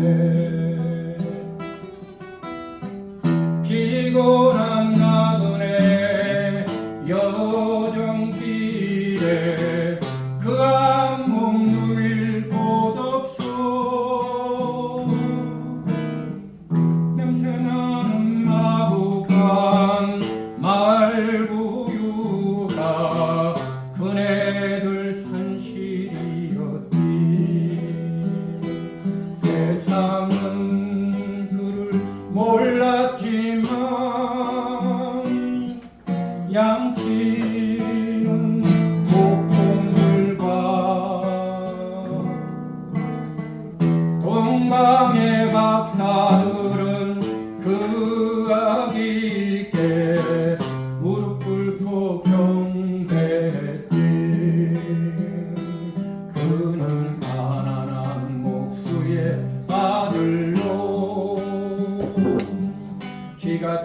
Amen.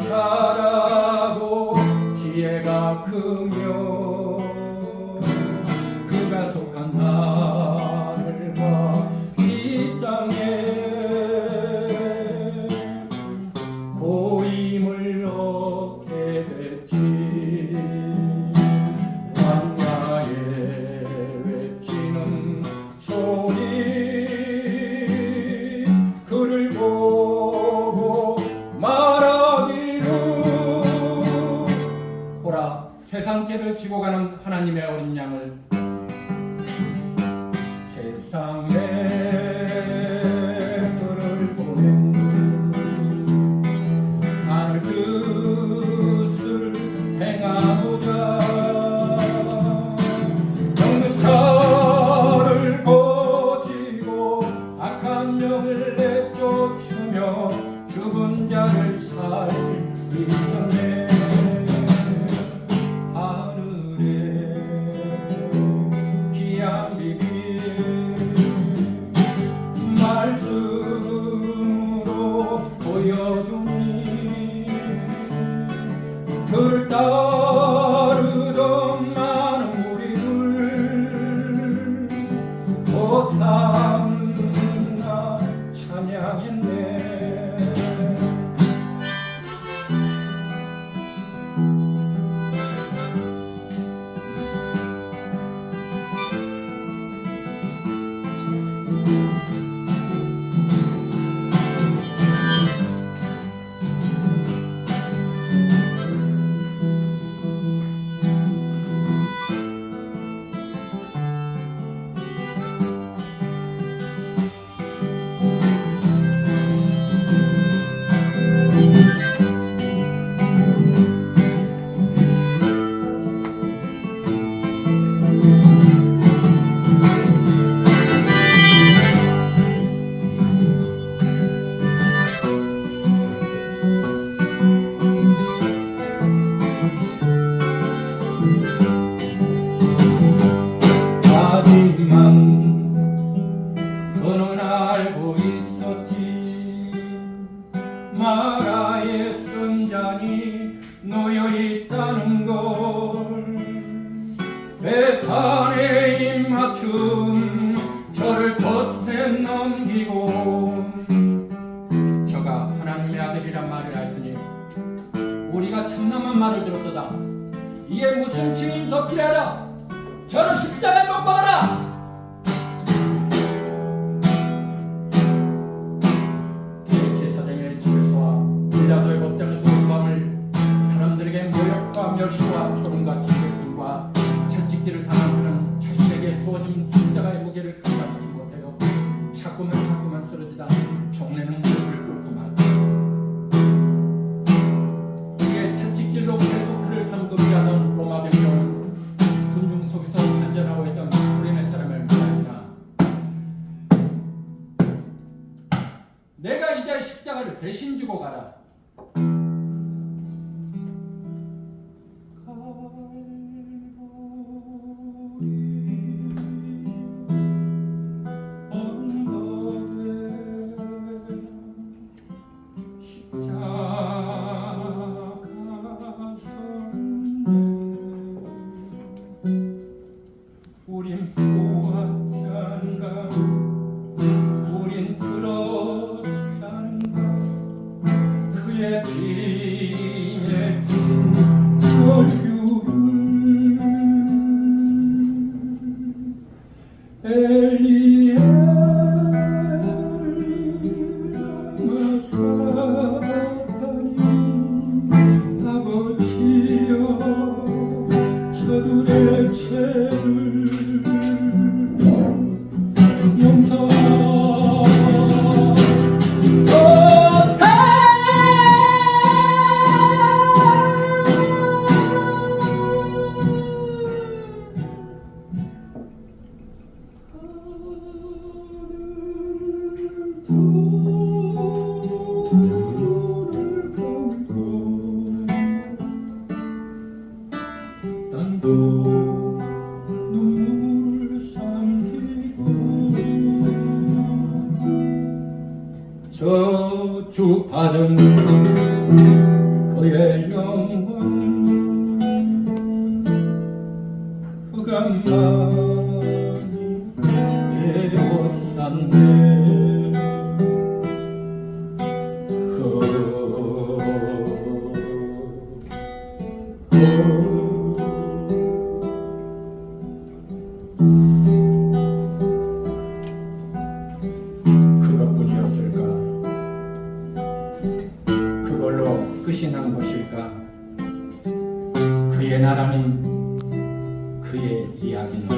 가 자라고 지혜가 크며 세상 죄를 지고 가는 하나님의 어린 양을 세상에 말씀으로 보여주니 그를 따르던 많은 호산 입맞춤 저를 덧새 넘기고. 저가 하나님의 아들이란 말을 알으니 우리가 참남한 말을 들었도다. 이에 무슨 증인이 더 필요하다 저를 십자가에 못 박아라! 멸시와 조롱과 질책들과 채찍질을 당한 그는 자신에게 두어진 십자가의 무게를 감당하지 못하여 자꾸만 자꾸만 쓰러지다. 종래는 그의 영혼. 그가 많이 배웠산네. 그의 나라는 그의 이야기는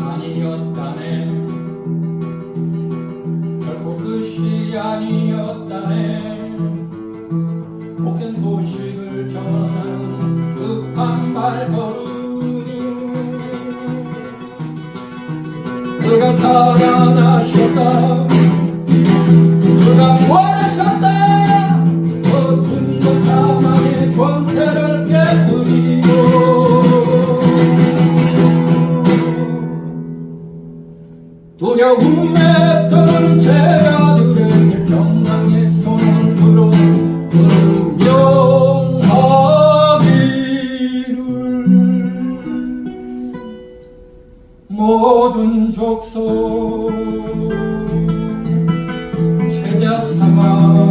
아니었다면 Sarah Nash.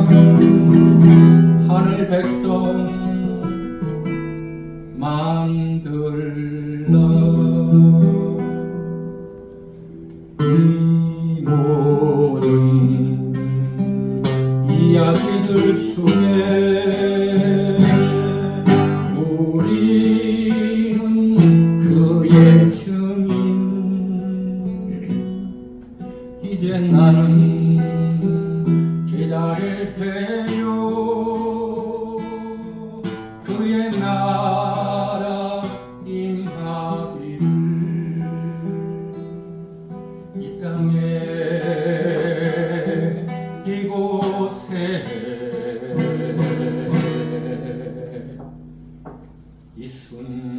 Thank you. 주의 나라 임하기를. 이 땅에 이곳에 이 순간